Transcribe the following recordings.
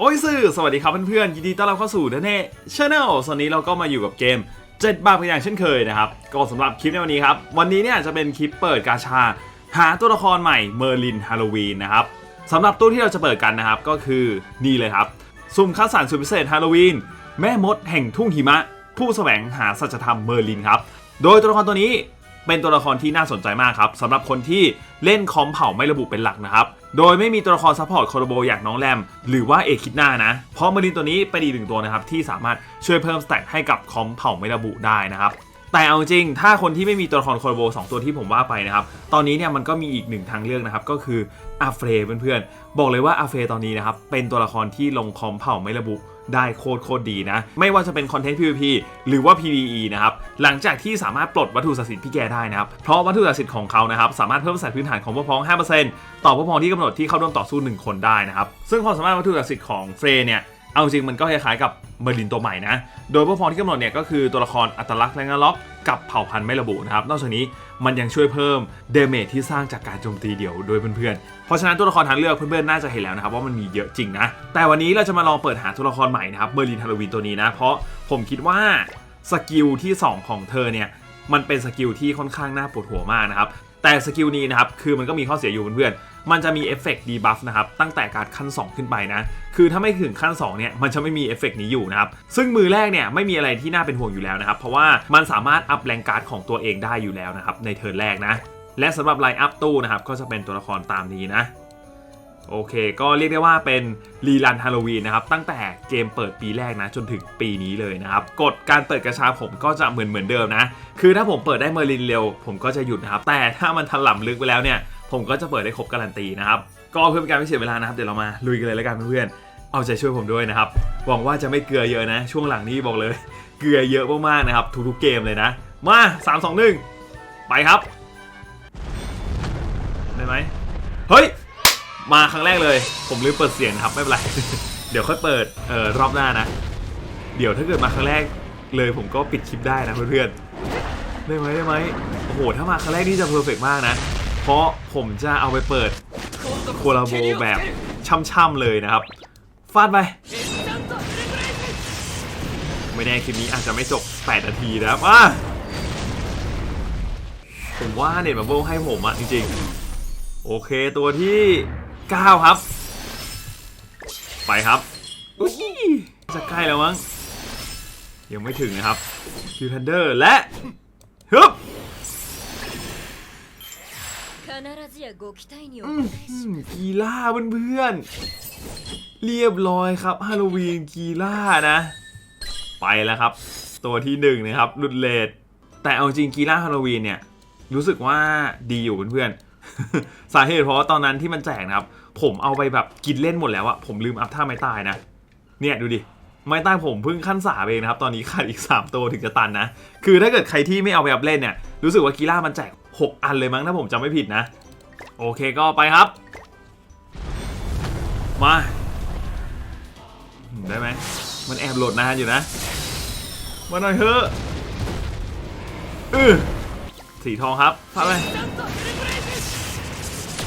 โอ้ยสื่อสวัสดีครับเพื่อนๆยินดีต้อนรับเข้าสู่เดนเน่ชาแนลตอนนี้เราก็มาอยู่กับเกม 7 บาทเป็นอย่างเช่นเคยนะครับก็สำหรับคลิปในวันนี้ครับ วันนี้เนี่ยจะเป็นคลิปเปิดกาชา หาตัวละครใหม่เมอร์ลินฮาโลวีนนะครับสำหรับตู้ที่เราจะเปิดกันนะครับก็คือนี่เลยครับสุ่มคัดสรรสุดพิเศษฮาโลวีนแม่มดแห่งทุ่งหิมะ ผู้แสวงหาสัจธรรมเมอร์ลินครับโดยตัวละครตัวนี้ เป็นตัวละครที่น่าสนใจมากครับสำหรับคนที่เล่นคอมเผ่าไม่ระบุเป็นหลักนะครับ โดยไม่มีตัวละครซัพพอร์ตคโรโบอย่างน้องแรม หรือว่าเอคิดหน้านะ เพราะมารินตัวนี้เป็นอีกหนึ่งตัวนะครับที่สามารถช่วยเพิ่มสเตตให้กับคอมเผ่าไม่ระบุได้นะครับแต่เอาจริง ถ้าคนที่ไม่มีตัวละครคโรโบ2ตัวที่ผมว่าไปนะครับ ตอนนี้เนี่ยมันก็มีอีกหนึ่งทางเลือกนะครับ ก็คืออาเฟรเพื่อนๆ บอกเลยว่าอาเฟรตอนนี้นะครับ เป็นตัวละครที่ลงคอมเผ่าไม่ระบุ ได้โคตรโคตรดีนะ ไม่ว่าจะเป็นคอนเทนต์ PVP หรือว่า PVE นะครับ หลังจากที่สามารถปลดวัตถุศักดิ์สิทธิ์พี่แกได้นะครับ เพราะวัตถุศักดิ์สิทธิ์ของเขานะครับ สามารถเพิ่มสายพื้นฐานของพวกพ้อง 5%ต่อพวกพ้องที่กำหนดที่เข้าร่วมต่อสู้ 1 คนได้นะครับ ซึ่งความสามารถวัตถุศักดิ์สิทธิ์ของเฟรเนี่ย เอาจริงมันก็คล้ายๆกับเมอร์ลินตัวใหม่นะ โดยพวกพ้องที่กำหนดเนี่ยก็คือตัวละครอัตลักษณ์แรงล็อกกับเผ่าพันธุ์ไม่ระบุนะครับ นอกจากนี้มันยังช่วยเพิ่มเดเมจที่สร้างจากการโจมตีเดี่ยวโดยเพื่อนๆ เพราะฉะนั้นตัวละครทางเลือกเพื่อนๆ น่าจะเห็นแล้วนะครับว่ามันมีเยอะจริงนะ แต่วันนี้เราจะมาลองเปิดหาตัวละครใหม่นะครับเมอร์ลินฮาโลวีนตัวนี้นะ เพราะผมคิดว่าสกิลที่ 2 ของเธอเนี่ยมันเป็นสกิลที่ค่อนข้างน่าปวดหัวมากนะครับ แต่สกิลนี้นะครับคือมันก็มีข้อเสียอยู่เพื่อนๆมันจะมีเอฟเฟกต์ดีบัฟนะครับตั้งแต่การขั้น 2 ขึ้นไปนะคือถ้าไม่ถึงขั้น2เนี่ยมันจะไม่มีเอฟเฟกต์นี้อยู่นะครับซึ่งมือแรกเนี่ยไม่มีอะไรที่น่าเป็นห่วงอยู่แล้วนะครับเพราะว่ามันสามารถอัพแรงการ์ดของตัวเองได้อยู่แล้วนะครับในเทิร์นแรกนะและสำหรับไลน์อัพตู้นะครับก็จะเป็นตัวละครตามนี้นะ โอเค ก็เรียกได้ว่าเป็นรีลันฮาโลวีนนะครับ ตั้งแต่เกมเปิดปีแรกนะ จนถึงปีนี้เลยนะครับ กฎการเปิดกระชาผมก็จะเหมือนเหมือนเดิมนะ คือถ้าผมเปิดได้เมอร์ลินเร็ว ผมก็จะหยุดนะครับ แต่ถ้ามันถล่ำลึกไปแล้วเนี่ย ผมก็จะเปิดได้ครบการันตีนะครับ ก็เพื่อเป็นการไม่เสียเวลานะครับ เดี๋ยวเรามาลุยกันเลยแล้วกันเพื่อนๆ เอาใจช่วยผมด้วยนะครับ หวังว่าจะไม่เกลือเยอะนะ ช่วงหลังนี้บอกเลย เกลือเยอะมากๆนะครับ ทุกๆเกมเลยนะ มา 3 2 1 ไปครับ ได้ไหมเฮ้ย มาครั้งแรกเลย ผมลืมเปิดเสียงครับไม่เป็นไร เดี๋ยวค่อยเปิดเอ่อรอบหน้านะ เดี๋ยวถ้าเกิดมาครั้งแรกเลยผมก็ปิดคลิปได้นะเพื่อนๆได้ไหมได้ไหมโอ้โหถ้ามาครั้งแรกนี่จะเพอร์เฟกมากนะ เพราะผมจะเอาไปเปิดโคลาโบแบบช่ำๆเลยนะครับฟาดไปไม่แน่คลิปนี้อาจจะไม่จบ 8 นาทีนะครับอะผมว่าเน็ตบับเบิลให้ผมอะจริงๆ โอเคตัวที่ 9 ครับ ไปครับจะใกล้แล้วมั้งยังไม่ถึงนะครับคิวทันเดอร์และฮึบกีล่าเพื่อนๆเรียบร้อยครับฮาโลวีนกีล่านะ ไปแล้วครับ ตัวที่หนึ่งนะครับรุนเลดแต่เอาจริงกีล่าฮาโลวีนเนี่ย รู้สึกว่าดีอยู่เพื่อนๆสาเหตุเพราะตอนนั้นที่มันแจกนะครับ ผมเอาไปแบบกินเล่นหมดแล้วอะผมลืมอัพท่าไม้ตายนะ เนี่ยดูดิ ไม้ใต้ผมเพิ่งขั้นสาเองนะครับ ตอนนี้ขาดอีก 3 ตัวถึงจะตันนะ คือถ้าเกิดใครที่ไม่เอาไปอัพเล่นเนี่ย รู้สึกว่ากีล่ามันแจก 6 อันเลยมั้งถ้าผมจำไม่ผิดนะ โอเคก็ไปครับ มา ได้ไหม มันแอบโหลดนานอยู่นะ มาหน่อยเถอะอือสีทองครับพาไป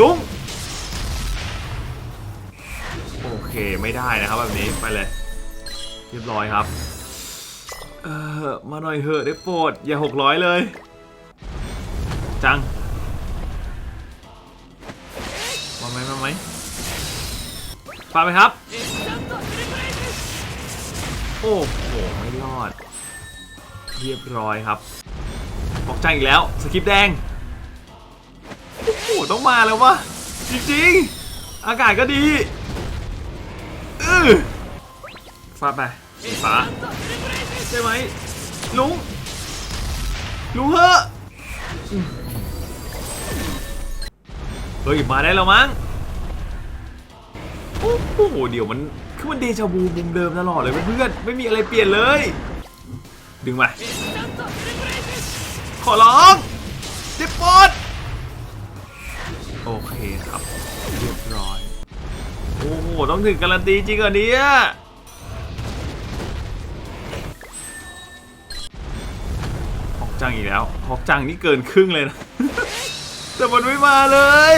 ลุง เคไม่ได้นะครับแบบนี้ไปเลยเรียบร้อยครับ เออมาหน่อยเถอะได้โปรดอย่าหกร้อยเลย จังมาไหมมาไหมปาไปครับ โอ้โหไม่รอด เรียบร้อยครับบอกจังอีกแล้วสคริปต์แดงโอ้โหต้องมาแล้ววะจริงๆ อากาศก็ดี ฟาดไปสีฟ้าใช่ไหมลุงลุงเฮอะอืมเฮ้ยมาได้แล้วมั้งโอ้โหเดี๋ยวมันคือมันเดจาวูมุมเดิมตลอดเลยเพื่อนๆไม่มีอะไรเปลี่ยนเลย ดึงมาขอร้องดิปอดโอเคครับ เรียบร้อย โอ้โห ต้องถึงการันตีจริงเหรอเนี่ยฮอกจังอีกแล้วฮอกจังนี่เกินครึ่งเลยนะ แต่มันไม่มาเลย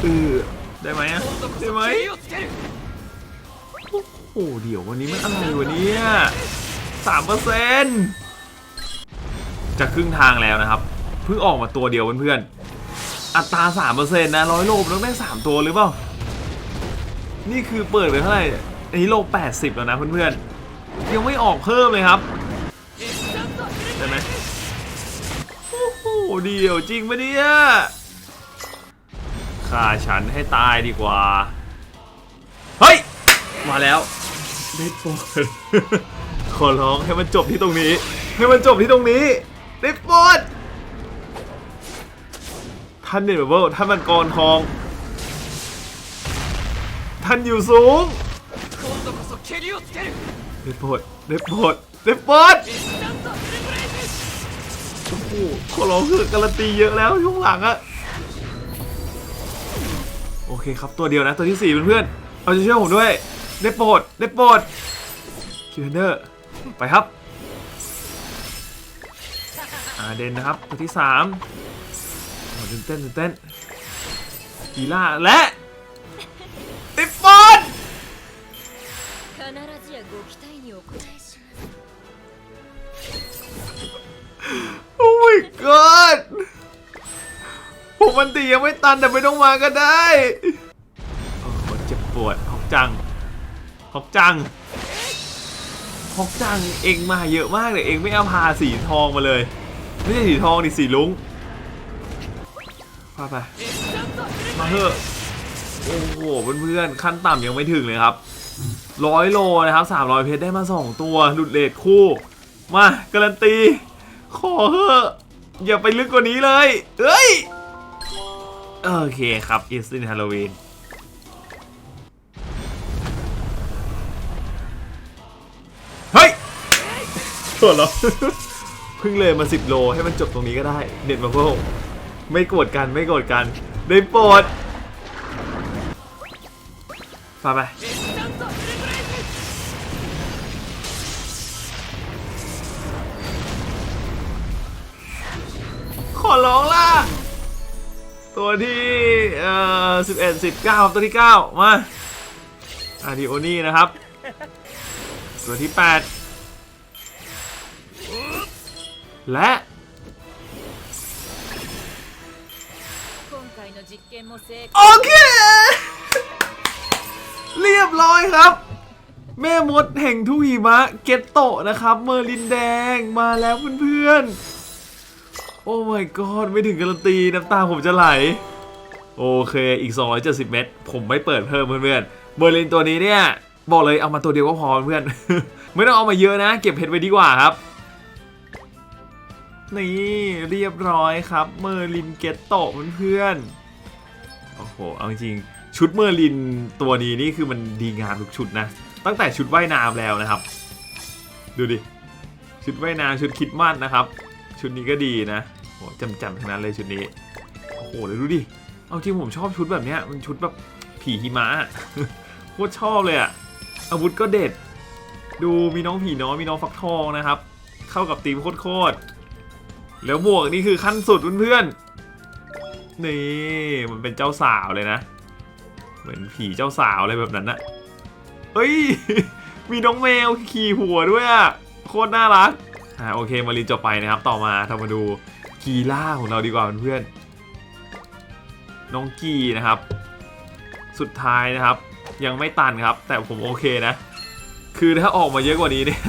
เออได้ไหมอะได้ไหมโอ้โหเดี๋ยววันนี้มันอะไรวะเนี่ยสามเปอร์เซ็นต์จะครึ่งทางแล้วนะครับ เพิ่งออกมาตัวเดียวเพื่อนๆ อัตราสามเปอร์เซ็นต์นะร้อยโลมต้องได้สามตัวหรือเปล่า นี่คือเปิดไปเท่าไหร่อันนี้โลแปดสิบแล้วนะเพื่อนๆ ยังไม่ออกเพิ่มเลยครับใช่ไหมโอ้โหเดียวจริงปะเนี่ยฆ่าฉันให้ตายดีกว่า เฮ้ย มาแล้วได้โปรดขอร้องให้มันจบที่ตรงนี้ ให้มันจบที่ตรงนี้ได้โปรด ท่านเดนเบอร์ท่านมันกรทอง ท่านอยู่สูงเด็โปรดเด็โปรดเด็โปรดโอ้โหขอร้องคือการันตีเยอะแล้วช่วงหลังอะโอเคครับตัวเดียวนะตัวที่สี่เพื่อนๆเอาจะเชื่อผมด้วยเด็โปรดเด็โปรดคิวเทนเดอร์ไปครับอาเดนนะครับตัวที่สาม ตื่นเต้นตื่นเต้นกีล่าและติฟอนโอ้ my god ผมมันตียังไม่ตันแต่ไม่ต้องมาก็ได้โอ้โหเจ็บปวดฮอกจังฮอกจังฮอกจังเองมาเยอะมากเลยเองไม่เอาพาสีทองมาเลย ไม่ใช่สีทองดิสีลุง พาไปมาเถอะโอ้โหเพื่อนๆขั้นต่ำยังไม่ถึงเลยครับร้อยโลนะครับสามร้อยเพชรได้มาสองตัวหลุดเลทคู่ มาการันตี ขอเถอะอย่าไปลึกกว่านี้เลยเอ้ยโอเคครับอิสตินฮาโลวีนเฮ้ยตัวเหรอเพิ่งเลยมา10โลให้มันจบตรงนี้ก็ได้เน็ตมาเพิ่ม ไม่โกรธกันไม่โกรธกัน ได้โปรดพาไปขอร้องล่ะ ตัวที่เอ่อสิบเอ็ดสิบเก้าตัวที่เก้ามาอาดิโอนี่นะครับ ตัวที่แปดและ โอเค เรียบร้อยครับ แม่มดแห่งทุกหิมะเกตโตะนะครับ เมอร์ลินแดงมาแล้วเพื่อนๆ โอ้ my god ไม่ถึงการันตีน้ำตาผมจะไหล โอเคอีก 270 เม็ดผมไม่เปิดเพิ่มเพื่อนๆ เมอร์ลินตัวนี้เนี่ย บอกเลยเอามาตัวเดียวก็พอเพื่อน ไม่ต้องเอามาเยอะนะ เก็บเพชรไว้ดีกว่าครับนี่เรียบร้อยครับ เมอร์ลินเกตโตะเพื่อนๆ อ้โห เอาจริงๆชุดเมอร์ลินตัวนี้นี่คือมันดีงามทุกชุดนะ ตั้งแต่ชุดว่ายน้ำแล้วนะครับ ดูดิ ชุดว่ายน้ำชุดคิดมัดนะครับ ชุดนี้ก็ดีนะโหจำจำๆทั้งนั้นเลยชุดนี้ โอ้โหเดี๋ยดูดิ เอาจริงผมชอบชุดแบบเนี้ยมันชุดแบบผีหิมะโคตรชอบเลยอะอาวุธก็เด็ด ดูมีน้องผีน้อยมีน้องฟักทองนะครับ เข้ากับตีมโคตรๆแล้วหมวกนี่คือขั้นสุดเพื่อนๆ นี่มันเป็นเจ้าสาวเลยนะ เหมือนผีเจ้าสาวอะไรแบบนั้นนะเอ้ย มีน้องแมวขี่หัวด้วยอะโคตรน่ารัก อ่าโอเคมารีนจบไปนะครับ ต่อมาเรามาดูกีล่าของเราดีกว่าเพื่อนน้องกีนะครับ สุดท้ายนะครับ ยังไม่ตันครับ แต่ผมโอเคนะ คือถ้าออกมาเยอะกว่านี้เนี่ย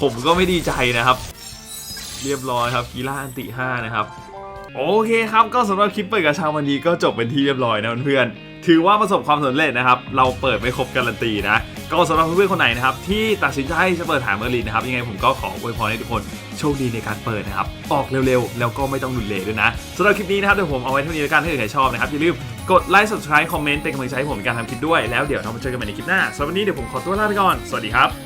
ผมก็ไม่ดีใจนะครับ เรียบร้อยครับกีล่าอันติ5นะครับ โอเคครับก็สำหรับคลิปเปิดกระชาวันนี้ก็จบเป็นที่เรียบร้อยนะเพื่อนๆถือว่าประสบความสำเร็จนะครับ เราเปิดไม่ครบการันตีนะ ก็สำหรับเพื่อนๆคนไหนนะครับ ที่ตัดสินใจจะเปิดฐานเมอร์ลินนะครับ ยังไงผมก็ขออวยพรให้ทุกคนโชคดีในการเปิดนะครับ ออกเร็วๆ แล้วก็ไม่ต้องหลุดเลทด้วยนะสำหรับคลิปนี้นะครับ เดี๋ยวผมเอาไว้เท่านี้แล้วกันถ้าเกิดใครชอบนะครับ อย่าลืมกดไลค์ subscribe คอมเมนต์เป็นกำลังใจให้ผมในการทำคลิปด้วยแล้วเดี๋ยวเรามาเจอกันใหม่ในคลิปหน้าสำหรับวันนี้เดี๋ยวผมขอตัวลาไปก่อนสวัสดีครับ